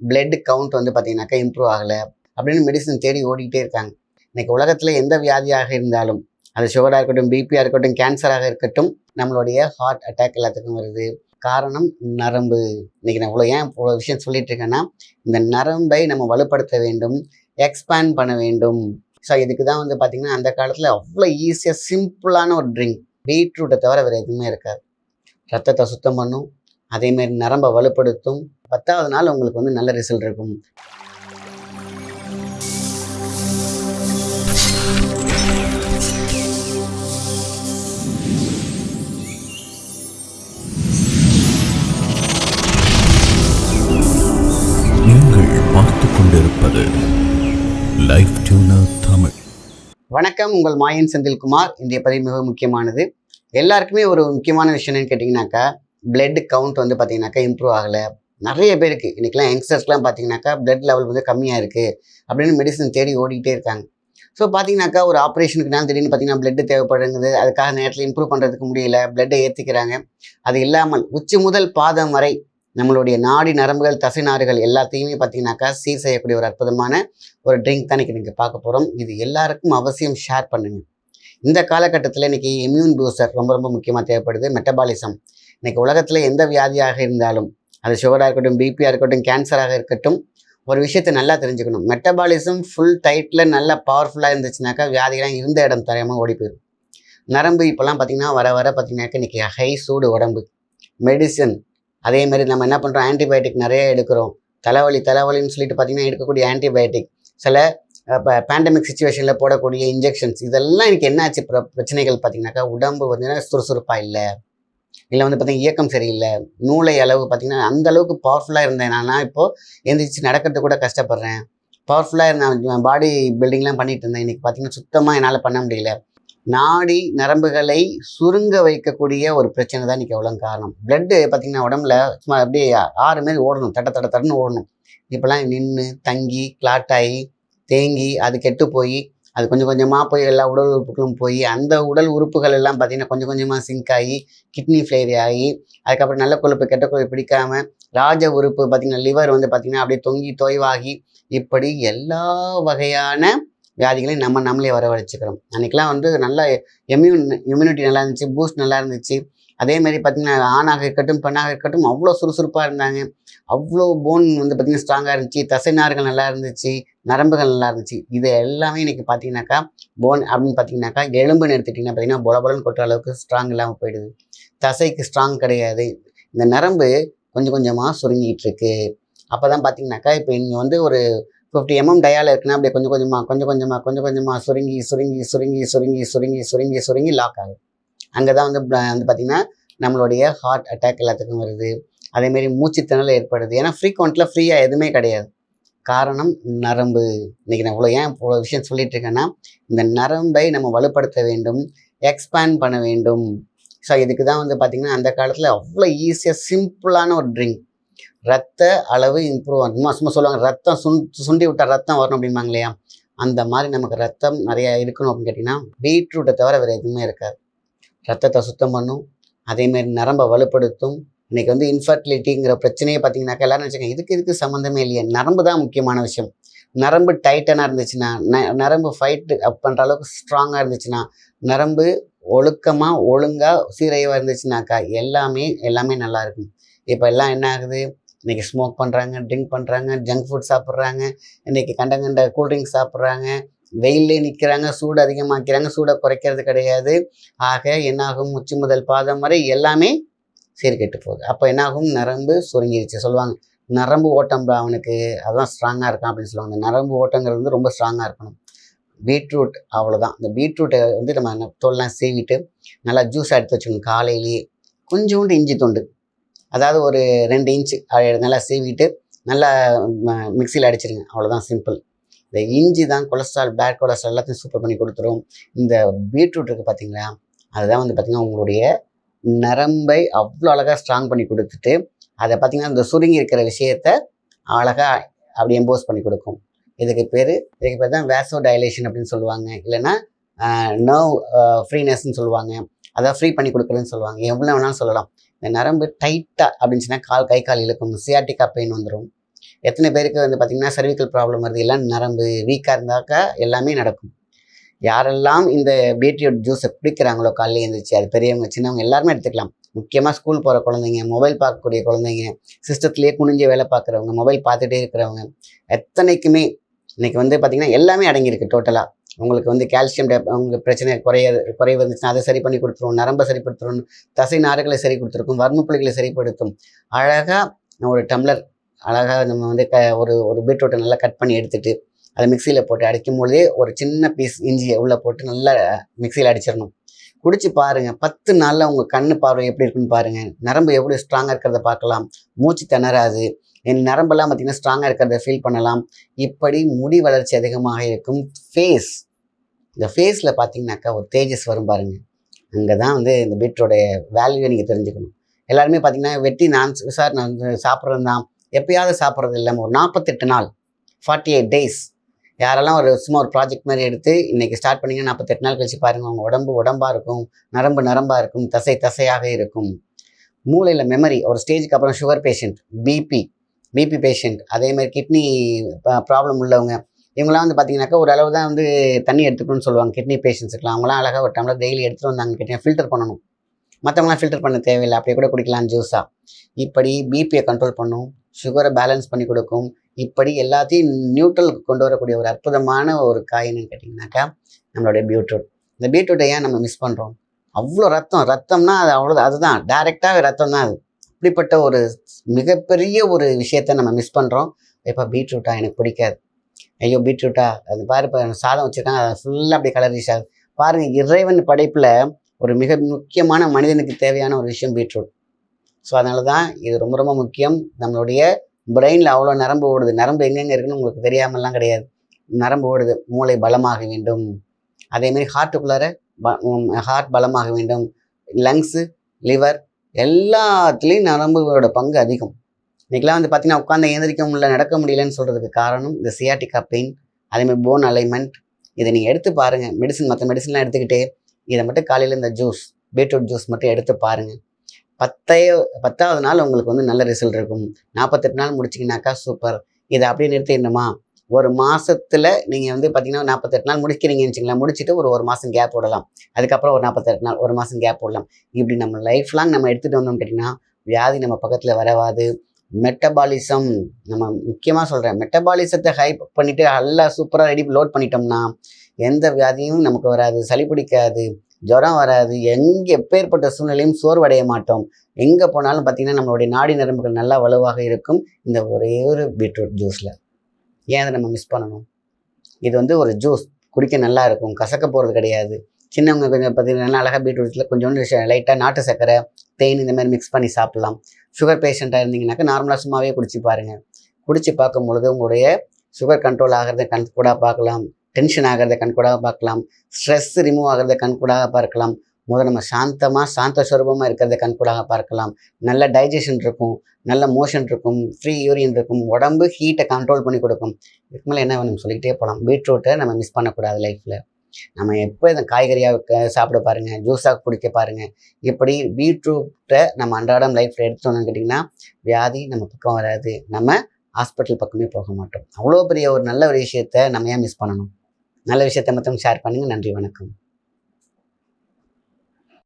Blood count வந்து பார்த்திங்கனாக்கா improve ஆகலை அப்படின்னு மெடிசன் தேடி ஓடிக்கிட்டே இருக்காங்க. இன்றைக்கி உலகத்தில் எந்த வியாதியாக இருந்தாலும் அது சுகராக இருக்கட்டும் பிபியாக இருக்கட்டும் கேன்சராக இருக்கட்டும் நம்மளுடைய ஹார்ட் அட்டாக் எல்லாத்துக்கும் வருது. காரணம் நரம்பு. இன்றைக்கி நான் இவ்வளோ ஏன் இவ்வளோ விஷயம் சொல்லிட்டு இருக்கேன்னா இந்த நரம்பை நம்ம வலுப்படுத்த வேண்டும் எக்ஸ்பேண்ட் பண்ண வேண்டும். ஸோ இதுக்கு தான் வந்து பார்த்திங்கன்னா அந்த காலத்தில் அவ்வளோ ஈஸியாக சிம்பிளான ஒரு ட்ரிங்க் பீட்ரூட்டை தவிர வேறு எதுவுமே இருக்காது. ரத்தத்தை சுத்தம் பண்ணும் அதேமாரி நரம்பை வலுப்படுத்தும் பத்தாவது நாள் உங்களுக்கு வந்து நல்ல ரிசல்ட் இருக்கும். நீங்கள் பார்த்துக் கொண்டிருப்பது லைஃப் டியூனர் தமிழ். வணக்கம் உங்கள் மாயன் செந்தில்குமார். இன்றைய பதிவு மிக முக்கியமானது. எல்லாருக்குமே ஒரு முக்கியமான விஷயம் என்னன்னு கேட்டிங்கனாக்கா பிளட் கவுண்ட் வந்து பார்த்தீங்கன்னாக்கா இம்ப்ரூவ் ஆகலை. நிறைய பேருக்கு. இன்றைக்கெலாம் யங்ஸ்டர்ஸ்லாம் பார்த்தீங்கன்னாக்கா பிளட் லெவல் வந்து கம்மியாக இருக்குது அப்படின்னு மெடிசன் தேடி ஓடிக்கிட்டே இருக்காங்க. ஸோ பார்த்தீங்கன்னாக்கா ஒரு ஆப்ரேஷனுக்குனால திடீர்னு பார்த்தீங்கன்னா ப்ளட் தேவைப்படுங்குது அதுக்காக நேரத்தில் இம்ப்ரூவ் பண்ணுறதுக்கு முடியல. பிளட்டை ஏற்றிக்கிறாங்க அது இல்லாமல் உச்சி முதல் பாதம் வரை நம்மளுடைய நாடி நரம்புகள் தசை நாறுகள் எல்லாத்தையுமே பார்த்தீங்கன்னாக்கா சீர் செய்யக்கூடிய ஒரு அற்புதமான ஒரு ட்ரிங்க் தான் நீங்கள் பார்க்க போகிறோம் இது எல்லாருக்கும் அவசியம் ஷேர் பண்ணுங்கள் இந்த காலகட்டத்தில் இன்றைக்கி இம்யூன் பூஸ்டர் ரொம்ப ரொம்ப முக்கியமாக தேவைப்படுது. மெட்டபாலிசம் இன்றைக்கி உலகத்தில் எந்த வியாதியாக இருந்தாலும் அது சுகராக இருக்கட்டும் பிபியாக இருக்கட்டும் கேன்சராக இருக்கட்டும் ஒரு விஷயத்தை நல்லா தெரிஞ்சுக்கணும். மெட்டபாலிசம் ஃபுல் டைட்டில் நல்லா பவர்ஃபுல்லாக இருந்துச்சுனாக்கா வியாதிகளாக இருந்த இடம் தெரியாமல் ஓடி போயிடும் நரம்பு இப்போல்லாம் பார்த்திங்கன்னா வர வர பார்த்தீங்கன்னாக்கா இன்னைக்கு ஹை சூடு உடம்பு. மெடிசன் அதே மாதிரி நம்ம என்ன பண்ணுறோம் ஆன்டிபயோட்டிக் நிறைய எடுக்கிறோம். தலைவலி தலைவலின்னு சொல்லிட்டு பார்த்தீங்கன்னா எடுக்கக்கூடிய ஆன்டிபயோட்டிக் சில இப்போ பேண்டமிக் சுச்சுவேஷனில் போடக்கூடிய இன்ஜெக்ஷன்ஸ் இதெல்லாம் எனக்கு என்னாச்சு? பிர பிரச்சனைகள் பார்த்தீங்கன்னாக்கா உடம்பு வந்து சுறுசுறுப்பாக இல்லை. இல்லை வந்து பார்த்தீங்கன்னா இயக்கம் சரியில்லை. நூலை அளவு பார்த்தீங்கன்னா அந்த அளவுக்கு பவர்ஃபுல்லாக இருந்தேன். நான் இப்போது எந்திரிச்சு நடக்கிறது கூட கஷ்டப்படுறேன். பவர்ஃபுல்லாக இருந்தேன் பாடி பில்டிங்லாம் பண்ணிட்டு இருந்தேன். இன்றைக்கி பார்த்தீங்கன்னா சுத்தமாக என்னால் பண்ண முடியல. நாடி நரம்புகளை சுருங்க வைக்கக்கூடிய ஒரு பிரச்சனை தான் இன்றைக்கி எவ்வளோ காரணம். பிளட்டு பார்த்திங்கன்னா உடம்புல சும்மா அப்படியே ஆறு மாரி ஓடணும். தட்ட தட்ட தட்டன்னு ஓடணும். இப்போலாம் நின்று தங்கி கிளாட் ஆகி தேங்கி அது கெட்டு போய் அது கொஞ்சம் கொஞ்சமாக போய் எல்லா உடல் உறுப்புகளும் போய் அந்த உடல் உறுப்புகள் எல்லாம் பார்த்திங்கன்னா கொஞ்சம் கொஞ்சமாக சிங்க் ஆகி கிட்னி ஃபெயிலியர் ஆகி அதுக்கப்புறம் நல்ல கொழுப்பு கெட்ட கொழுப்பு பிடிக்காம ராஜ உறுப்பு பார்த்திங்கன்னா லிவர் வந்து பார்த்திங்கன்னா அப்படியே தொங்கி தொய்வாகி இப்படி எல்லா வகையான வியாதிகளையும் நம்ம நம்மளே வரவழைச்சிக்கிறோம். அன்றைக்கெலாம் வந்து நல்லா இம்யூன் இம்யூனிட்டி நல்லா இருந்துச்சு பூஸ்ட் நல்லா இருந்துச்சு. அதே மாதிரி பார்த்திங்கன்னா ஆணாக இருக்கட்டும் பெண்ணாக இருக்கட்டும் அவ்வளோ சுறுசுறுப்பாக இருந்தாங்க. அவ்வளோ போன் வந்து பார்த்திங்கன்னா ஸ்ட்ராங்காக இருந்துச்சு. தசைநார்கள் நல்லா இருந்துச்சு. நரம்புகள் நல்லா இருந்துச்சு. இது எல்லாமே இன்றைக்கி பார்த்தீங்கன்னாக்கா போன் அப்படின்னு பார்த்தீங்கன்னாக்கா எலும்புன்னு எடுத்துட்டிங்கன்னா பார்த்தீங்கன்னா பொலபொலன்னு கொட்டுற அளவுக்கு ஸ்ட்ராங் இல்லாமல் போயிடுது. தசைக்கு ஸ்ட்ராங் கிடையாது. இந்த நரம்பு கொஞ்சம் கொஞ்சமாக சுருங்கிட்டு இருக்கு. அப்போ தான் பார்த்தீங்கன்னாக்கா இப்போ இங்கே வந்து ஒரு ஃபிஃப்டி எம்எம் டயால் இருக்குன்னா அப்படியே கொஞ்சம் கொஞ்சமாக கொஞ்சம் கொஞ்சமாக கொஞ்சம் கொஞ்சமாக சுருங்கி சுருங்கி சுருங்கி சுருங்கி சுருங்கி சுருங்கி சுருங்கி லாக் ஆகுது. அங்கே தான் வந்து வந்து பார்த்திங்கன்னா நம்மளுடைய ஹார்ட் அட்டாக் எல்லாத்துக்கும் வருது. அதேமாரி மூச்சுத்திணறல் ஏற்படுது. ஏன்னா ஃப்ரீக்வெண்ட்டில் ஃப்ரீயாக எதுவுமே கிடையாது. காரணம் நரம்பு. இன்றைக்கி நான் இவ்வளோ ஏன் இவ்வளோ விஷயம் சொல்லிட்டு இருக்கேன்னா இந்த நரம்பை நம்ம வலுப்படுத்த வேண்டும் எக்ஸ்பேண்ட் பண்ண வேண்டும். ஸோ இதுக்கு தான் வந்து பார்த்திங்கன்னா அந்த காலத்தில் அவ்வளோ ஈஸியாக சிம்பிளான ஒரு ட்ரிங்க் ரத்த அளவு இம்ப்ரூவ் ஆகும் சும்மா சொல்லுவாங்க ரத்தம் சுண் சுண்டி விட்டால் ரத்தம் வரணும் அப்படிம்பாங்க இல்லையா? அந்த மாதிரி நமக்கு ரத்தம் நிறைய இருக்கணும் அப்படின்னு கேட்டிங்கன்னா பீட்ரூட்டை தவிர வேறு எதுவுமே இருக்காது. ரத்தத்தை சுத்தம் பண்ணும். அதேமாரி நரம்பை வலுப்படுத்தும். இன்றைக்கி வந்து இன்ஃபர்டிலிட்டிங்கிற பிரச்சனையை பார்த்தீங்கன்னாக்கா எல்லோரும் நினச்சிக்கோங்க இதுக்கு இதுக்கு சம்மந்தமே இல்லையே. நரம்பு தான் முக்கியமான விஷயம். நரம்பு டைட்டனாக இருந்துச்சுன்னா ந நரம்பு ஃபைட்டு அப் பண்ணுற அளவுக்கு ஸ்ட்ராங்காக இருந்துச்சுன்னா நரம்பு ஒழுக்கமாக ஒழுங்காக சீரையவாக இருந்துச்சுனாக்கா எல்லாமே எல்லாமே நல்லா இருக்கும். இப்போ எல்லாம் என்ன ஆகுது? இன்றைக்கி ஸ்மோக் பண்ணுறாங்க ட்ரிங்க் பண்ணுறாங்க ஜங்க் ஃபுட் சாப்பிட்றாங்க. இன்றைக்கி கண்ட கண்ட கூல்ட்ரிங்க்ஸ் சாப்பிட்றாங்க. வெயிலே நிற்கிறாங்க சூடு அதிகமாக்கிறாங்க சூடை குறைக்கிறது கிடையாது. ஆக என்னாகும்? உச்சி முதல் பாதம் வரை எல்லாமே சீர்கெட்டு போகுது. அப்போ என்னாகும்? நரம்பு சுருங்கிருச்சு. சொல்லுவாங்க நரம்பு ஓட்டம் அவனுக்கு அதான் ஸ்ட்ராங்காக இருக்கான் அப்படின்னு சொல்லுவாங்க. நரம்பு ஓட்டங்கிறது வந்து ரொம்ப ஸ்ட்ராங்காக இருக்கணும். பீட்ரூட் அவ்வளோதான் இந்த பீட்ரூட்டை வந்து நம்ம தோல்லாம் சீவிட்டு நல்லா ஜூஸ் எடுத்து வச்சுக்கணும். காலையிலேயே கொஞ்சோண்டு இஞ்சி துண்டு. அதாவது ஒரு ரெண்டு இன்ச்சு நல்லா சீவிட்டு நல்லா மிக்சியில் அடிச்சிருங்க. அவ்வளோதான் சிம்பிள் இந்த இஞ்சி தான் கொலஸ்ட்ரால் பேட் கொலஸ்ட்ரால் எல்லாத்தையும் சூப்பர் பண்ணி கொடுத்துரும். இந்த பீட்ரூட் இருக்குது பார்த்தீங்களா அதுதான் வந்து பார்த்திங்கன்னா உங்களுடைய நரம்பை அவ்வளோ அழகாக ஸ்ட்ராங் பண்ணி கொடுத்துட்டு அதை பார்த்திங்கன்னா இந்த சுருங்கி இருக்கிற விஷயத்த அழகாக அப்படி எம்போஸ் பண்ணி கொடுக்கும். இதுக்கு பேர் இதுக்கு பேர் தான் வேசோ டைலேஷன் அப்படின்னு சொல்லுவாங்க. இல்லைன்னா நர்வ் ஃப்ரீனஸ்ன்னு சொல்லுவாங்க. அதை ஃப்ரீ பண்ணி கொடுக்குறதுன்னு சொல்லுவாங்க. எவ்வளோ வேணாலும் சொல்லலாம். இந்த நரம்பு டைட்டாக அப்படின்னு சொன்னால் கால் கை கால் இழுக்கும். சியாட்டிக்கா பெயின் வந்துடும் எத்தனை பேருக்கு வந்து பார்த்திங்கன்னா சர்விக்கல் ப்ராப்ளம் வருது எல்லாம் நரம்பு வீக்காக இருந்தாக்கா எல்லாமே நடக்கும். யாரெல்லாம் இந்த பீட்ரூட் ஜூஸை குடிக்கிறாங்களோ காலையில் எழுந்திரிச்சு அது பெரியவங்க சின்னவங்க எல்லாருமே எடுத்துக்கலாம். முக்கியமாக ஸ்கூல் போகிற குழந்தைங்க மொபைல் பார்க்கக்கூடிய குழந்தைங்க சிஸ்டத்துலேயே குனிஞ்சு வேலை பார்க்குறவங்க மொபைல் பார்த்துட்டே இருக்கிறவங்க எத்தனைக்குமே இன்றைக்கி வந்து பார்த்திங்கன்னா எல்லாமே அடங்கியிருக்கு டோட்டலாக உங்களுக்கு வந்து கால்சியம் டேப் உங்களுக்கு பிரச்சனை குறைய குறைவு இருந்துச்சுன்னா அதை சரி பண்ணி கொடுத்துரும் நரம்பை சரிப்படுத்துரும் தசை நாறுகளை சரி கொடுத்துருக்கும் வர்மப்புள்ளிகளை சரிப்படுத்தும் அழகாக ஒரு டம்ளர் அழகாக நம்ம வந்து க ஒரு ஒரு பீட்ரூட்டை நல்லா கட் பண்ணி எடுத்துகிட்டு அதை மிக்சியில் போட்டு அடிக்கும் பொழுதே ஒரு சின்ன பீஸ் இஞ்சியை உள்ளே போட்டு நல்லா மிக்சியில் அடிச்சிடணும். குடிச்சு பாருங்கள் பத்து நாளில் உங்கள் கண்ணு பார்வை எப்படி இருக்குன்னு பாருங்கள் நரம்பு எவ்வளோ ஸ்ட்ராங்காக இருக்கிறத பார்க்கலாம். மூச்சு திணறாது. என் நரம்பெல்லாம் பார்த்திங்கன்னா ஸ்ட்ராங்காக இருக்கிறத ஃபீல் பண்ணலாம். இப்படி முடி வளர்ச்சி அதிகமாக இருக்கும். ஃபேஸ் இந்த ஃபேஸில் பார்த்தீங்கன்னாக்கா ஒரு தேஜஸ் வரும் பாருங்கள் அங்கே தான் வந்து இந்த பீட்ரோடைய வேல்யூவை நீங்கள் தெரிஞ்சுக்கணும். எல்லாருமே பார்த்தீங்கன்னா வெட்டி நான் சார் நான் வந்து சாப்பிட்றது தான் எப்பயாவது சாப்பிட்றது இல்லாமல் ஒரு நாற்பத்தெட்டு நாள் ஃபார்ட்டி எயிட் டேஸ் யாரெல்லாம் ஒரு சும்மா ஒரு ப்ராஜெக்ட் மாதிரி எடுத்து இன்றைக்கி ஸ்டார்ட் பண்ணீங்கன்னா நாற்பத்தெட்டு நாள் கழிச்சு பாருங்கள் உங்கள் உடம்பு உடம்பாக இருக்கும் நரம்பு நரம்பாக இருக்கும் தசை தசையாக இருக்கும். மூளையில் மெமரி ஒரு ஸ்டேஜுக்கு அப்புறம் sugar patient BP BP patient அதே மாதிரி கிட்னி ப்ராப்ளம் உள்ளவங்க. இவங்களாம் வந்து பார்த்தீங்கன்னாக்கா ஒரு அளவு தான் வந்து தண்ணி எடுத்துக்கணும்னு சொல்லுவாங்க கிட்னி பேஷண்ட்ஸுக்குலாம் அவங்களாம் அழகாக ஒரு டம்ளர் டெய்லி எடுத்துகிட்டு வந்தாங்க கிட்னியை ஃபில்டர் பண்ணணும். மற்றவங்களாம் ஃபில்டர் பண்ண தேவையில்லை அப்படியே கூட குடிக்கலாம் ஜூஸாக இப்படி பிபியை கண்ட்ரோல் பண்ணும். சுகரை பேலன்ஸ் பண்ணி கொடுக்கும். இப்படி எல்லாத்தையும் நியூட்ரலுக்கு கொண்டு வரக்கூடிய ஒரு அற்புதமான ஒரு காய் என்னன்னு கேட்டிங்கனாக்கா நம்மளுடைய பீட்ரூட் இந்த பீட்ரூட்டை ஏன் நம்ம மிஸ் பண்ணுறோம் அவ்வளோ ரத்தம். ரத்தம்னா அது அவ்வளோ அதுதான். டைரெக்டாகவே ரத்தம் தான் அது. அப்படிப்பட்ட ஒரு மிகப்பெரிய ஒரு விஷயத்த நம்ம மிஸ் பண்ணுறோம் இப்போ பீட்ரூட்டா எனக்கு பிடிக்காது. ஐயோ பீட்ரூட்டா அது பாரு இப்போ சாதம் வச்சுருக்காங்க. அதை ஃபுல்லாக அப்படியே கலரிஷ் ஆகுது. பாருங்கள் இறைவன் படைப்பில் ஒரு மிக முக்கியமான மனிதனுக்கு தேவையான ஒரு விஷயம் பீட்ரூட் ஸோ அதனால தான் இது ரொம்ப ரொம்ப முக்கியம். நம்மளுடைய பிரெயினில் அவ்வளோ நரம்பு ஓடுது. நரம்பு எங்கெங்கே இருக்குன்னு உங்களுக்கு தெரியாமலாம் கிடையாது. நரம்பு ஓடுது. மூளை பலமாக வேண்டும். அதேமாரி ஹார்ட்டுக்குள்ளார ஹார்ட் பலமாக வேண்டும். லங்ஸு லிவர் எல்லாத்துலேயும் நரம்புகளோட பங்கு அதிகம். இன்றைக்கெலாம் வந்து பார்த்தீங்கன்னா உட்காந்து எழுந்திரிக்க முடியல நடக்க முடியலன்னு சொல்கிறதுக்கு காரணம் இந்த சியாட்டிக்கா பெயின் அதேமாதிரி போன் அலைன்மெண்ட் இதை நீங்கள் எடுத்து பாருங்கள் மெடிசன் மற்ற மெடிசன்லாம் எடுத்துக்கிட்டே இதை மட்டும் காலையில் இந்த ஜூஸ் பீட்ரூட் ஜூஸ் மட்டும் எடுத்து பாருங்கள் பத்தே பத்தாவது நாள் உங்களுக்கு வந்து நல்ல ரிசல்ட் இருக்கும். நாற்பத்தெட்டு நாள் முடிச்சிங்கனாக்கா சூப்பர் இதை அப்படியே நிறுத்திடணுமா? ஒரு மாதத்தில் நீங்கள் வந்து பார்த்தீங்கன்னா நாற்பத்தெட்டு நாள் முடிக்கிறீங்கன்னு வச்சுங்களேன் முடிச்சுட்டு ஒரு ஒரு மாதம் கேப் விடலாம். அதுக்கப்புறம் ஒரு நாற்பத்தெட்டு நாள் ஒரு மாதம் கேப் விடலாம். இப்படி நம்ம லைஃப் லாங் நம்ம எடுத்துகிட்டு வந்தோம்னு கேட்டிங்கன்னா வியாதி நம்ம பக்கத்தில் வரவாது. மெட்டபாலிசம் நம்ம முக்கியமாக சொல்கிறேன் மெட்டபாலிசத்தை ஹை பண்ணிவிட்டு நல்லா சூப்பராக ரெடி லோட் பண்ணிட்டோம்னா எந்த வியாதியும் நமக்கு வராது. சளி பிடிக்காது. ஜுரம் வராது. எங்கே எப்பேற்பட்ட சூழ்நிலையும் சோர்வடைய மாட்டோம். எங்கே போனாலும் பார்த்திங்கன்னா நம்மளுடைய நாடி நரம்புகள் நல்லா வலுவாக இருக்கும். இந்த ஒரே ஒரு பீட்ரூட் ஜூஸில். ஏன் அதை நம்ம மிஸ் பண்ணணும்? இது வந்து ஒரு ஜூஸ். குடிக்க நல்லா இருக்கும். கசக்க போகிறது கிடையாது. சின்னவங்க கொஞ்சம் பார்த்தீங்கன்னா நல்லா அழகாக பீட்ரூட்டில் கொஞ்சோண்டு லைட்டாக நாட்டு சர்க்கரை தேன் இந்த மாதிரி மிக்ஸ் பண்ணி சாப்பிட்லாம். சுகர் பேஷண்ட்டாக இருந்தீங்கன்னாக்கா நார்மலாக சும்மாவே குடிச்சு பாருங்கள் குடிச்சு பார்க்கும் பொழுது உங்களுடைய சுகர் கண்ட்ரோல் ஆகிறத கண் கூட பார்க்கலாம். டென்ஷன் ஆகிறத கண்கூடாக பார்க்கலாம். ஸ்ட்ரெஸ் ரிமூவ் ஆகிறத கண்கூடாக பார்க்கலாம். முதல்ல நம்ம சாந்தமாக சாந்த சுரூபமாக இருக்கிறத கண்கூடாக பார்க்கலாம். நல்ல டைஜஷன் இருக்கும் நல்ல மோஷன் இருக்கும் ஃப்ரீ யூரியன் இருக்கும் உடம்பு ஹீட்டை கண்ட்ரோல் பண்ணி கொடுக்கும். இதுக்கு மேலே என்ன வேணும் சொல்லிக்கிட்டே போகலாம் பீட்ரூட்டை நம்ம மிஸ் பண்ணக்கூடாது லைஃப்பில் நம்ம எப்போ இந்த காய்கறியாக சாப்பிட பாருங்கள் ஜூஸாக குடிக்க பாருங்கள் இப்படி பீட்ரூட்டை நம்ம அன்றாடம் லைஃப்பில் எடுத்தோன்னு கேட்டிங்கன்னா வியாதி நம்ம பக்கம் வராது. நம்ம ஹாஸ்பிட்டல் பக்கமே போக மாட்டோம். அவ்வளோ பெரிய ஒரு நல்ல ஒரு விஷயத்த நம்ம ஏன் மிஸ் பண்ணணும்? நல்ல விஷயத்தை மற்றவங்க ஷேர் பண்ணுங்கள் நன்றி வணக்கம்.